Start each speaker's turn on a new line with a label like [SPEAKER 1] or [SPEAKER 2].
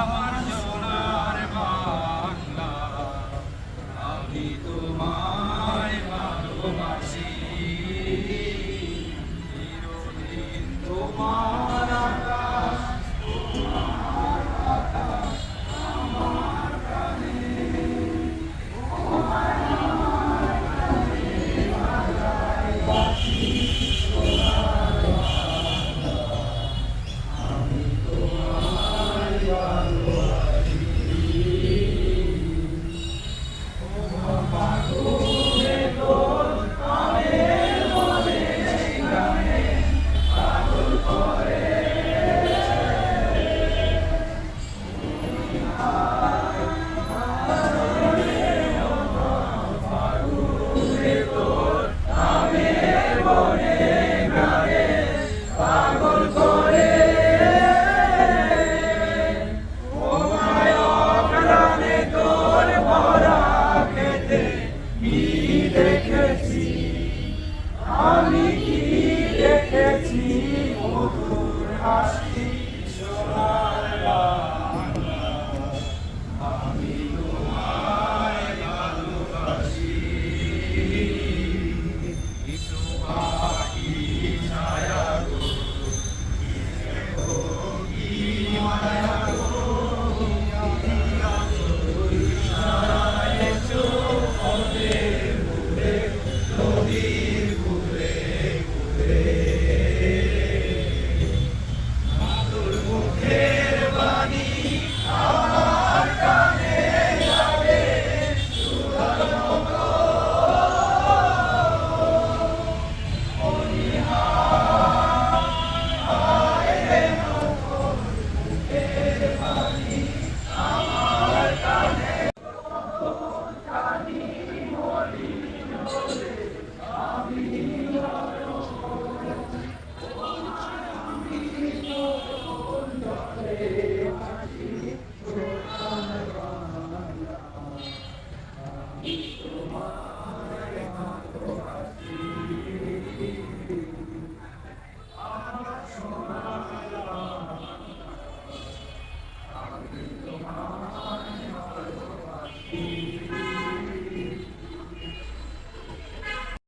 [SPEAKER 1] আমার সোনার বাংলা আমি তোমার আকাশ দেখেছি মধুর He day.